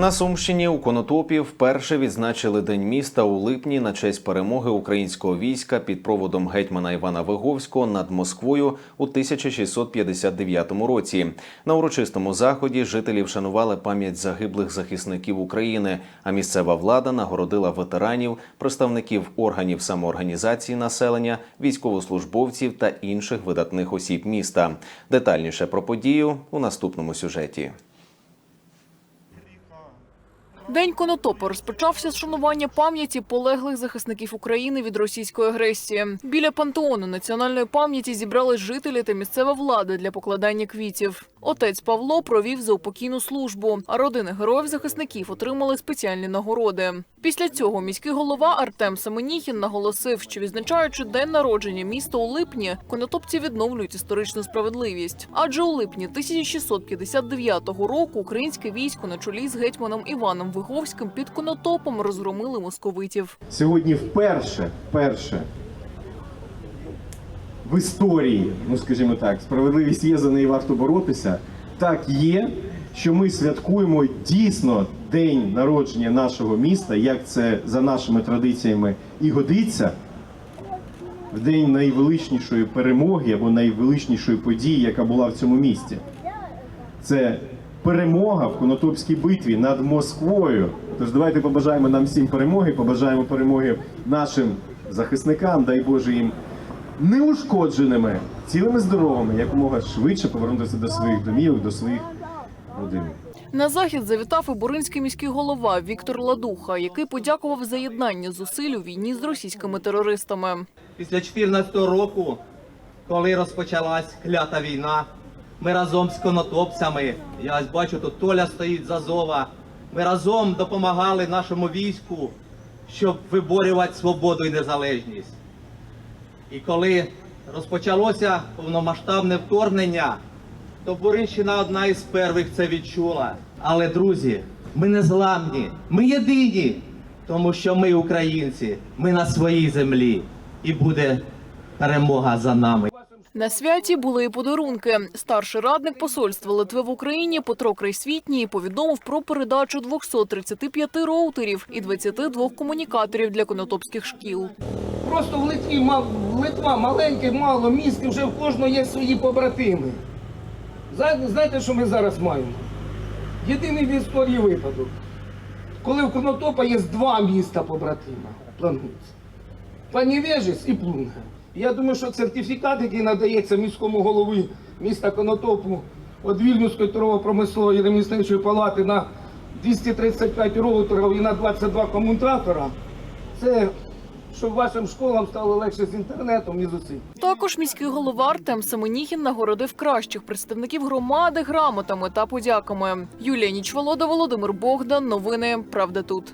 На Сумщині у Конотопі вперше відзначили День міста у липні на честь перемоги українського війська під проводом гетьмана Івана Виговського над Москвою у 1659 році. На урочистому заході жителі вшанували пам'ять загиблих захисників України. А місцева влада нагородила ветеранів, представників органів самоорганізації населення, військовослужбовців та інших видатних осіб міста. Детальніше про подію у наступному сюжеті. День Конотопа розпочався з шанування пам'яті полеглих захисників України від російської агресії. Біля пантеону національної пам'яті зібрались жителі та місцева влада для покладання квітів. Отець Павло провів заупокійну службу, а родини героїв захисників отримали спеціальні нагороди. Після цього міський голова Артем Семеніхін наголосив, що відзначаючи день народження міста у липні, конотопці відновлюють історичну справедливість. Адже у липні 1659 року українське військо на чолі з гетьманом Іваном Виговським під Конотопом розгромили московитів. Сьогодні вперше, вперше в історії, ну скажімо так, справедливість є за неї варто боротися. Так є, що ми святкуємо дійсно день народження нашого міста, як це за нашими традиціями і годиться, в день найвеличнішої перемоги або найвеличнішої події, яка була в цьому місті. Це перемога в Конотопській битві над Москвою. Тож давайте побажаємо нам всім перемоги, побажаємо перемоги нашим захисникам, дай Боже їм неушкодженими, цілими здоровими, якомога швидше повернутися до своїх домівок, до своїх На захід завітав і Буринський міський голова Віктор Ладуха, який подякував за єднання зусиль у війні з російськими терористами. Після 2014 року, коли розпочалась клята війна, ми разом з конотопцями, я ось бачу, тут Толя стоїть з Азова, ми разом допомагали нашому війську, щоб виборювати свободу і незалежність. І коли розпочалося повномасштабне вторгнення, то Буринщина одна із перших це відчула. Але, друзі, ми не зламні, ми єдині, тому що ми українці, ми на своїй землі, і буде перемога за нами. На святі були і подарунки. Старший радник посольства Литви в Україні Петро Крайсвітній повідомив про передачу 235 роутерів і 22 комунікаторів для конотопських шкіл. Просто в Литві Литва маленьке, мало міст, вже в кожного є свої побратими. Зна- Знаєте, що ми зараз маємо? Єдиний в історії випадок, коли в Конотопа є два міста побратима. Планується. Панівежець і Плунга. Я думаю, що сертифікат, який надається міському голові міста Конотопу від Вільнюської торгово-промислової ремісничої палати на 235 роутерів і на 22 комутатора, це щоб вашим школам стало легше з інтернетом і з усім. Також міський голова Артем Семеніхін нагородив кращих представників громади грамотами та подяками. Юлія Нічволода, Володимир Богдан. Новини Правда тут.